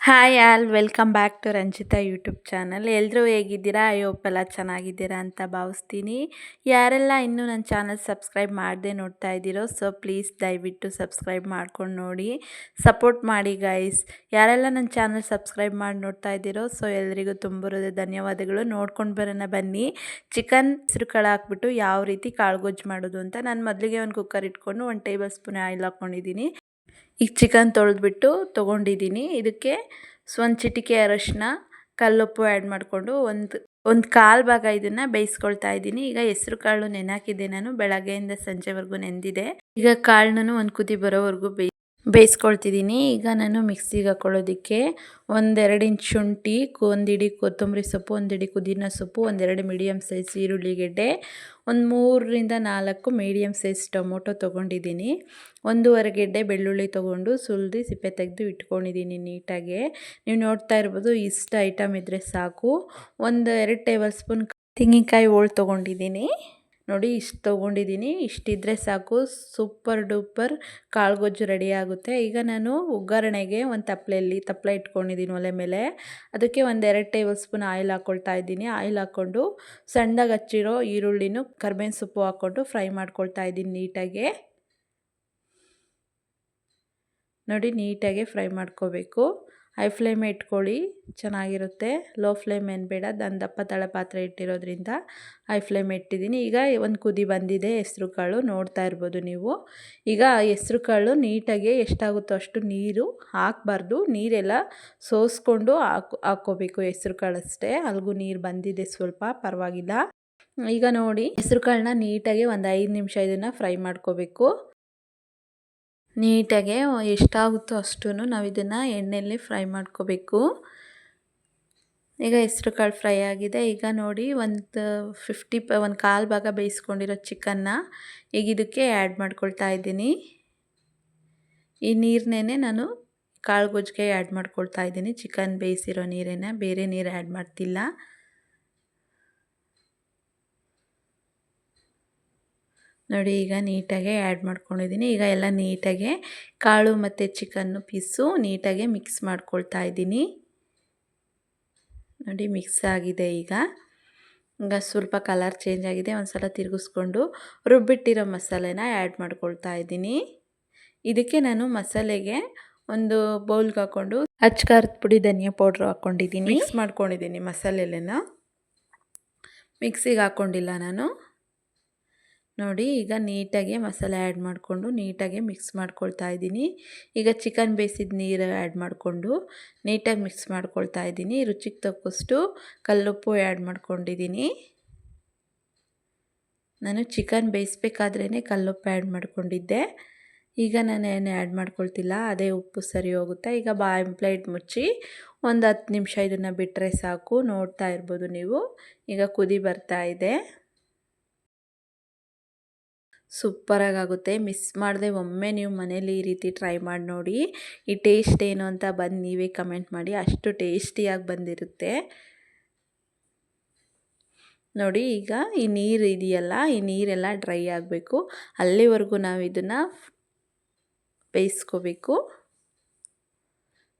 Hi all welcome back to Ranjitha YouTube channel ಎಲ್ಲರೂ ಹೇಗಿದ್ದೀರಾ? ಎಲ್ಲ ಚೆನ್ನಾಗಿದ್ದೀರಾ ಅಂತ ಭಾವಿಸ್ತೀನಿ. ಯಾರೆಲ್ಲ ಇನ್ನೂ ನನ್ನ ಚಾನಲ್ ಸಬ್ಸ್ಕ್ರೈಬ್ ಮಾಡದೆ ನೋಡ್ತಾ ಇದ್ದೀರೋ ಸೊ ಪ್ಲೀಸ್ ದಯವಿಟ್ಟು ಸಬ್ಸ್ಕ್ರೈಬ್ ಮಾಡ್ಕೊಂಡು ನೋಡಿ. ಸಪೋರ್ಟ್ ಮಾಡಿ ಗೈಸ್ ಯಾರೆಲ್ಲ ನನ್ನ ಚಾನಲ್ ಸಬ್ಸ್ಕ್ರೈಬ್ ಮಾಡಿ ನೋಡ್ತಾ ಇದ್ದೀರೋ ಸೊ ಎಲ್ರಿಗೂ ತುಂಬಿರೋದು ಧನ್ಯವಾದಗಳು. ನೋಡ್ಕೊಂಡು ಬರೋಣ, ಬನ್ನಿ. ಚಿಕನ್ ಹೆಸರು ಹಾಕ್ಬಿಟ್ಟು ಯಾವ ರೀತಿ ಕಾಳುಗೊಜ್ಜು ಮಾಡೋದು ಅಂತ. ನಾನು ಮೊದಲಿಗೆ ಒಂದು ಕುಕ್ಕರ್ ಇಟ್ಕೊಂಡು ಒಂದು ಟೇಬಲ್ ಸ್ಪೂನ್ ಆಯಿಲ್ ಹಾಕ್ಕೊಂಡಿದ್ದೀನಿ ಈಗ ಚಿಕನ್ ತೊಳೆದ್ಬಿಟ್ಟು ತೊಗೊಂಡಿದ್ದೀನಿ. ಇದಕ್ಕೆ ಒಂದು ಚಿಟಿಕೆ ಅರಶಿನ, ಕಲ್ಲುಪ್ಪು ಆ್ಯಡ್ ಮಾಡಿಕೊಂಡು ಒಂದು ಒಂದು ಕಾಲು ಭಾಗ ಇದನ್ನು ಬೇಯಿಸ್ಕೊಳ್ತಾ ಇದ್ದೀನಿ. ಈಗ ಹೆಸರು ಕಾಳು ನೆನಾಕಿದ್ದೆ ನಾನು. ಬೆಳಗ್ಗೆಯಿಂದ ಸಂಜೆವರೆಗೂ ನೆಂದಿದೆ. ಈಗ ಕಾಳನ್ನೂ ಒಂದು ಕುದಿ ಬರೋವರೆಗೂ ಬೇಯಿ ಬೇಯಿಸ್ಕೊಳ್ತಿದ್ದೀನಿ. ಈಗ ನಾನು ಮಿಕ್ಸಿಗೆ ಹಾಕೊಳ್ಳೋದಕ್ಕೆ ಒಂದೆರಡು ಇಂಚ್ ಶುಂಠಿ ಒಂದಿಡಿ ಕೊತ್ತಂಬರಿ ಸೊಪ್ಪು ಒಂದಿಡಿ ಕುದಿನ ಸೊಪ್ಪು ಒಂದೆರಡು ಮೀಡಿಯಮ್ ಸೈಜ್ ಈರುಳ್ಳಿ ಗೆಡ್ಡೆ, ಒಂದು ಮೂರರಿಂದ ನಾಲ್ಕು ಮೀಡಿಯಮ್ ಸೈಜ್ ಟೊಮೊಟೊ ತೊಗೊಂಡಿದ್ದೀನಿ. ಒಂದೂವರೆ ಗೆಡ್ಡೆ ಬೆಳ್ಳುಳ್ಳಿ ತೊಗೊಂಡು ಸುಲಿದು ಸಿಪ್ಪೆ ತೆಗೆದು ಇಟ್ಕೊಂಡಿದ್ದೀನಿ ನೀಟಾಗಿ. ನೀವು ನೋಡ್ತಾ ಇರ್ಬೋದು ಇಷ್ಟು ಐಟಮ್ ಇದ್ದರೆ ಸಾಕು. ಒಂದು ಎರಡು ಟೇಬಲ್ ಸ್ಪೂನ್ ತೆಂಗಿನಕಾಯಿ ಹೋಳು ತೊಗೊಂಡಿದ್ದೀನಿ. ನೋಡಿ, ಇಷ್ಟು ತೊಗೊಂಡಿದ್ದೀನಿ ಇಷ್ಟಿದ್ರೆ ಸಾಕು. ಸೂಪರ್ ಡೂಪರ್ ಕಾಳುಗೊಜ್ಜು ರೆಡಿ ಆಗುತ್ತೆ. ಈಗ ನಾನು ಒಗ್ಗರಣೆಗೆ ಒಂದು ತಪ್ಪಲೆಯಲ್ಲಿ ತಪ್ಪಲೆ ಇಟ್ಕೊಂಡಿದ್ದೀನಿ ಒಲೆ ಮೇಲೆ. ಅದಕ್ಕೆ ಒಂದು ಎರಡು ಟೇಬಲ್ ಸ್ಪೂನ್ ಆಯಿಲ್ ಹಾಕ್ಕೊಳ್ತಾ ಇದ್ದೀನಿ. ಆಯಿಲ್ ಹಾಕ್ಕೊಂಡು ಸಣ್ಣದಾಗಿ ಹಚ್ಚಿರೋ ಈರುಳ್ಳಿನೂ ಕರ್ಬೇವಿನ ಸೊಪ್ಪು ಹಾಕ್ಕೊಂಡು ಫ್ರೈ ಮಾಡ್ಕೊಳ್ತಾ ಇದ್ದೀನಿ ನೀಟಾಗಿ. ನೋಡಿ, ನೀಟಾಗಿ ಫ್ರೈ ಮಾಡ್ಕೋಬೇಕು. ಹೈ ಫ್ಲೇಮ್ ಇಟ್ಕೊಳ್ಳಿ, ಚೆನ್ನಾಗಿರುತ್ತೆ. ಲೋ ಫ್ಲೇಮ್ ಏನು ಬೇಡ ದಪ್ಪ ತಳ ಪಾತ್ರೆ ಇಟ್ಟಿರೋದ್ರಿಂದ ಹೈ ಫ್ಲೇಮ್ ಇಟ್ಟಿದ್ದೀನಿ. ಈಗ ಒಂದು ಕುದಿ ಬಂದಿದೆ ಹೆಸ್ರು ಕಾಳು, ನೋಡ್ತಾ ಇರ್ಬೋದು ನೀವು. ಈಗ ಹೆಸ್ರು ಕಾಳು ನೀಟಾಗಿ ಎಷ್ಟಾಗುತ್ತೋ ಅಷ್ಟು ನೀರು ಹಾಕಬಾರ್ದು. ನೀರೆಲ್ಲ ಸೋಸ್ಕೊಂಡು ಹಾಕ್, ಹಾಕ್ಕೋಬೇಕು ಹೆಸ್ರು ಕಾಳು ಅಷ್ಟೇ ಅಲ್ಗೂ ನೀರು ಬಂದಿದೆ ಸ್ವಲ್ಪ, ಪರವಾಗಿಲ್ಲ. ಈಗ ನೋಡಿ, ಹೆಸ್ರು ಕಾಳನ್ನ ನೀಟಾಗಿ ಒಂದು ಐದು ನಿಮಿಷ ಇದನ್ನು ಫ್ರೈ ಮಾಡ್ಕೋಬೇಕು. ನೀಟಾಗೆ ಎಷ್ಟಾಗುತ್ತೋ ಅಷ್ಟು ನಾವು ಇದನ್ನು ಎಣ್ಣೆಯಲ್ಲಿ ಫ್ರೈ ಮಾಡ್ಕೋಬೇಕು. ಈಗ ಹೆಸ್ರು ಕಾಳು ಫ್ರೈ ಆಗಿದೆ. ಈಗ ನೋಡಿ ಒಂದು ಫಿಫ್ಟಿ ಪ ಒಂದು ಕಾಲು ಭಾಗ ಬೇಯಿಸ್ಕೊಂಡಿರೋ ಚಿಕನ್ನ ಈಗ ಇದಕ್ಕೆ ಆ್ಯಡ್ ಮಾಡ್ಕೊಳ್ತಾ ಇದ್ದೀನಿ. ಈ ನೀರನ್ನೇ ನಾನು ಕಾಳು ಗೊಜ್ಜಿಗೆ ಆ್ಯಡ್ ಮಾಡ್ಕೊಳ್ತಾ ಇದ್ದೀನಿ. ಚಿಕನ್ ಬೇಯಿಸಿರೋ ನೀರನ್ನು ಬೇರೆ ನೀರು ಆ್ಯಡ್ ಮಾಡ್ತಿಲ್ಲ. ನೋಡಿ ಈಗ ನೀಟಾಗೆ ಆ್ಯಡ್ ಮಾಡ್ಕೊಂಡಿದ್ದೀನಿ. ಈಗ ಎಲ್ಲ ನೀಟಾಗೆ ಕಾಳು ಮತ್ತು ಚಿಕನ್ನು ಪೀಸು ನೀಟಾಗೆ ಮಿಕ್ಸ್ ಮಾಡ್ಕೊಳ್ತಾ ಇದ್ದೀನಿ. ನೋಡಿ ಮಿಕ್ಸ್ ಆಗಿದೆ ಈಗ. ಈಗ ಸ್ವಲ್ಪ ಕಲರ್ ಚೇಂಜ್ ಆಗಿದೆ. ಒಂದು ಸಲ ತಿರುಗಿಸ್ಕೊಂಡು ರುಬ್ಬಿಟ್ಟಿರೋ ಮಸಾಲೆನ ಆ್ಯಡ್ ಮಾಡ್ಕೊಳ್ತಾ ಇದ್ದೀನಿ. ಇದಕ್ಕೆ ನಾನು ಮಸಾಲೆಗೆ ಒಂದು ಬೌಲ್ಗೆ ಹಾಕ್ಕೊಂಡು ಅಚ್ಕಾರದ ಪುಡಿ ಧನಿಯಾ ಪೌಡ್ರ್ ಹಾಕ್ಕೊಂಡಿದ್ದೀನಿ. ಮಿಕ್ಸ್ ಮಾಡ್ಕೊಂಡಿದ್ದೀನಿ ಮಸಾಲೆಲೆನ. ಮಿಕ್ಸಿಗೆ ಹಾಕ್ಕೊಂಡಿಲ್ಲ ನಾನು. ನೋಡಿ, ಈಗ ನೀಟಾಗಿ ಮಸಾಲೆ ಆ್ಯಡ್ ಮಾಡಿಕೊಂಡು ನೀಟಾಗಿ ಮಿಕ್ಸ್ ಮಾಡ್ಕೊಳ್ತಾ ಇದ್ದೀನಿ. ಈಗ ಚಿಕನ್ ಬೇಯಿಸಿದ ನೀರು ಆ್ಯಡ್ ಮಾಡಿಕೊಂಡು ನೀಟಾಗಿ ಮಿಕ್ಸ್ ಮಾಡ್ಕೊಳ್ತಾ ಇದ್ದೀನಿ. ರುಚಿಗೆ ತಕ್ಕಷ್ಟು ಕಲ್ಲುಪ್ಪು ಆ್ಯಡ್ ಮಾಡ್ಕೊಂಡಿದ್ದೀನಿ. ನಾನು ಚಿಕನ್ ಬೇಯಿಸ್ಬೇಕಾದ್ರೇ ಕಲ್ಲುಪ್ಪು ಆ್ಯಡ್ ಮಾಡ್ಕೊಂಡಿದ್ದೆ. ಈಗ ನಾನು ಏನು ಆ್ಯಡ್ ಮಾಡ್ಕೊಳ್ತಿಲ್ಲ, ಅದೇ ಉಪ್ಪು ಸರಿ ಹೋಗುತ್ತೆ. ಈಗ ಬಾಯಿ ಪ್ಲೇಟ್ ಮುಚ್ಚಿ ಒಂದು ಹತ್ತು ನಿಮಿಷ ಇದನ್ನು ಬಿಟ್ಟರೆ ಸಾಕು. ನೋಡ್ತಾ ಇರ್ಬೋದು ನೀವು. ಈಗ ಕುದಿ ಬರ್ತಾ ಇದೆ. ಸೂಪರಾಗಿ ಆಗುತ್ತೆ ಮಿಸ್ ಮಾಡದೆ ಒಮ್ಮೆ ನೀವು ಮನೇಲಿ ಈ ರೀತಿ ಟ್ರೈ ಮಾಡಿ ನೋಡಿ. ಈ ಟೇಸ್ಟ್ ಏನು ಅಂತ ಬಂದು ನೀವೇ ಕಮೆಂಟ್ ಮಾಡಿ. ಅಷ್ಟು ಟೇಸ್ಟಿಯಾಗಿ ಬಂದಿರುತ್ತೆ. ನೋಡಿ, ಈಗ ಈ ನೀರು ಇದೆಯಲ್ಲ, ಈ ನೀರೆಲ್ಲ ಡ್ರೈ ಆಗಬೇಕು. ಅಲ್ಲಿವರೆಗೂ ನಾವು ಇದನ್ನು ಬೇಯಿಸ್ಕೋಬೇಕು.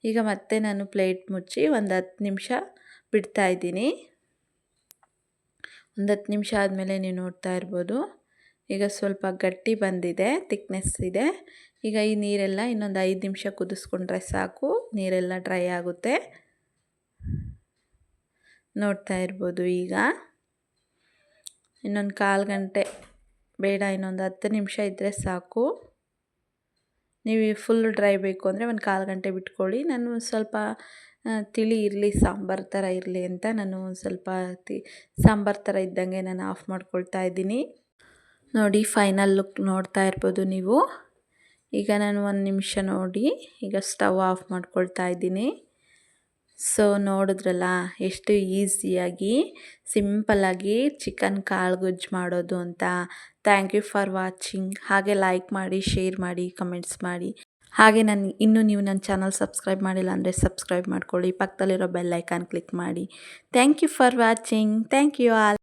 ಈಗ ಮತ್ತೆ ನಾನು ಪ್ಲೇಟ್ ಮುಚ್ಚಿ ಒಂದು ಹತ್ತು ನಿಮಿಷ ಬಿಡ್ತಾಯಿದ್ದೀನಿ ಒಂದು ಹತ್ತು ನಿಮಿಷ ಆದಮೇಲೆ ನೀವು ನೋಡ್ತಾ ಇರ್ಬೋದು. ಈಗ ಸ್ವಲ್ಪ ಗಟ್ಟಿ ಬಂದಿದೆ ತಿಕ್ನೆಸ್ ಇದೆ. ಈಗ ಈ ನೀರೆಲ್ಲ ಇನ್ನೊಂದು ಐದು ನಿಮಿಷ ಕುದಿಸ್ಕೊಂಡ್ರೆ ಸಾಕು, ನೀರೆಲ್ಲ ಡ್ರೈ ಆಗುತ್ತೆ. ನೋಡ್ತಾ ಇರ್ಬೋದು ಈಗ. ಇನ್ನೊಂದು ಕಾಲು ಗಂಟೆ, ಬೇಡ ಇನ್ನೊಂದು ಹತ್ತು ನಿಮಿಷ ಇದ್ದರೆ ಸಾಕು. ನೀವು ಫುಲ್ ಡ್ರೈ ಬೇಕು ಅಂದರೆ ಒಂದು ಕಾಲು ಗಂಟೆ ಬಿಟ್ಕೊಳ್ಳಿ. ನಾನು ಸ್ವಲ್ಪ ತಿಳಿ ಇರಲಿ, ಸಾಂಬಾರು ಥರ ಇರಲಿ ಅಂತ ನಾನು ಸ್ವಲ್ಪ ತಿ, ಸಾಂಬಾರು ಥರ ಇದ್ದಂಗೆ ನಾನು ಆಫ್ ಮಾಡ್ಕೊಳ್ತಾ ಇದ್ದೀನಿ. ನೋಡಿ ಫೈನಲ್ ಲುಕ್ ನೋಡ್ತಾ ಇರ್ಬೋದು ನೀವು. ಈಗ ನಾನು ಒಂದು ನಿಮಿಷ ನೋಡಿ, ಈಗ ಸ್ಟವ್ ಆಫ್ ಮಾಡ್ಕೊಳ್ತಾ ಇದ್ದೀನಿ. ಸೊ ನೋಡಿದ್ರಲ್ಲ, ಎಷ್ಟು ಈಸಿಯಾಗಿ ಸಿಂಪಲಾಗಿ ಚಿಕನ್ ಕಾಳು ಗೊಜ್ಜು ಮಾಡೋದು ಅಂತ. ಥ್ಯಾಂಕ್ ಯು ಫಾರ್ ವಾಚಿಂಗ್ ಹಾಗೆ ಲೈಕ್ ಮಾಡಿ ಶೇರ್ ಮಾಡಿ ಕಮೆಂಟ್ಸ್ ಮಾಡಿ. ಹಾಗೆ ನಾನು, ಇನ್ನೂ ನೀವು ನನ್ನ ಚಾನಲ್ ಸಬ್ಸ್ಕ್ರೈಬ್ ಮಾಡಿಲ್ಲ ಅಂದರೆ ಸಬ್ಸ್ಕ್ರೈಬ್ ಮಾಡ್ಕೊಳ್ಳಿ. ಪಕ್ಕದಲ್ಲಿರೋ ಬೆಲ್ ಐಕಾನ್ ಕ್ಲಿಕ್ ಮಾಡಿ. Thank you for watching thank you all